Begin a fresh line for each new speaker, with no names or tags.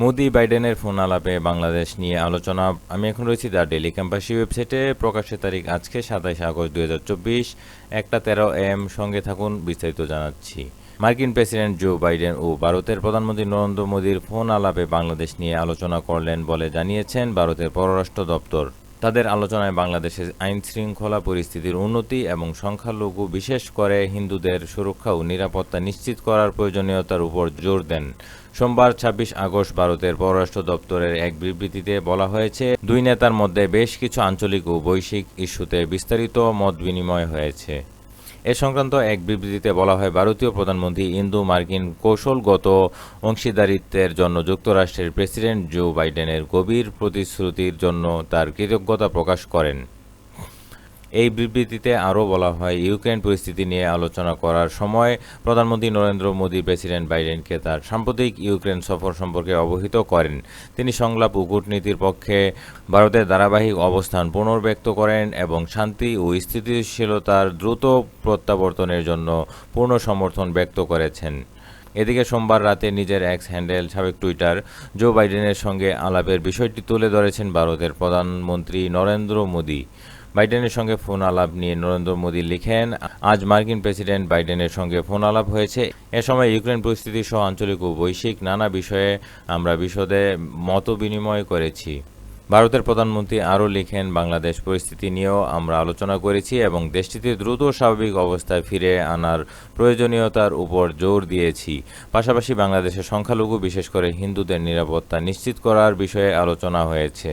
মোদি বাইডেনের ফোন আলাপে বাংলাদেশ নিয়ে আলোচনা। আমি এখন রয়েছি দ্য ডেলি ক্যাম্পাসি ওয়েবসাইটে। প্রকাশের তারিখ আজকে সাতাইশ আগস্ট দুই হাজার চব্বিশ, একটা তেরো এম সঙ্গে থাকুন, বিস্তারিত জানাচ্ছি। মার্কিন প্রেসিডেন্ট জো বাইডেন ও ভারতের প্রধানমন্ত্রী নরেন্দ্র মোদীর ফোন আলাপে বাংলাদেশ নিয়ে আলোচনা করলেন বলে জানিয়েছেন ভারতের পররাষ্ট্র দপ্তর। তাদের আলোচনায় বাংলাদেশের আইন শৃঙ্খলা পরিস্থিতির উন্নতি এবং সংখ্যালঘু, বিশেষ করে হিন্দুদের সুরক্ষা ও নিরাপত্তা নিশ্চিত করার প্রয়োজনীয়তার উপর জোর দেন। সোমবার ছাব্বিশ আগস্ট ভারতের পররাষ্ট্র দপ্তরের এক বিবৃতিতে বলা হয়েছে, দুই নেতার মধ্যে বেশ কিছু আঞ্চলিক ও বৈশ্বিক ইস্যুতে বিস্তারিত মত বিনিময় হয়েছে। এ সংক্রান্ত এক বিবৃতিতে বলা হয়, ভারতীয় প্রধানমন্ত্রী ইন্দু মার্কিন কৌশলগত অংশীদারিত্বের জন্য যুক্তরাষ্ট্রের প্রেসিডেন্ট জো বাইডেনের গভীর প্রতিশ্রুতির জন্য তার কৃতজ্ঞতা প্রকাশ করেন। এই বিবৃতিতে আরও বলা হয়, ইউক্রেন পরিস্থিতি নিয়ে আলোচনা করার সময় প্রধানমন্ত্রী নরেন্দ্র মোদী প্রেসিডেন্ট বাইডেনকে তার সাম্প্রতিক ইউক্রেন সফর সম্পর্কে অবহিত করেন। তিনি সংলাপ ও কূটনীতির পক্ষে ভারতের ধারাবাহিক অবস্থান পুনর্ব্যক্ত করেন এবং শান্তি ও স্থিতিশীলতার দ্রুত প্রত্যাবর্তনের জন্য পূর্ণ সমর্থন ব্যক্ত করেছেন। এদিকে সোমবার রাতে নিজের এক্স হ্যান্ডেল সাবেক টুইটার, জো বাইডেনের সঙ্গে আলাপের বিষয়টি তুলে ধরেছেন ভারতের প্রধানমন্ত্রী নরেন্দ্র মোদী। বাইডেনের সঙ্গে ফোন আলাপ নিয়ে নরেন্দ্র মোদী লিখেন, আজ মার্কিন প্রেসিডেন্ট বাইডেনের সঙ্গে ফোন আলাপ হয়েছে। এ সময় ইউক্রেন পরিস্থিতি সহ আঞ্চলিক ও বৈশ্বিক নানা বিষয়ে আমরা বিশদে মত বিনিময় করেছি। ভারতের প্রধানমন্ত্রী আরও লিখেন, বাংলাদেশ পরিস্থিতি নিয়েও আমরা আলোচনা করেছি এবং দেশটিতে দ্রুত স্বাভাবিক অবস্থায় ফিরে আনার প্রয়োজনীয়তার উপর জোর দিয়েছি। পাশাপাশি বাংলাদেশের সংখ্যালঘু, বিশেষ করে হিন্দুদের নিরাপত্তা নিশ্চিত করার বিষয়ে আলোচনা হয়েছে।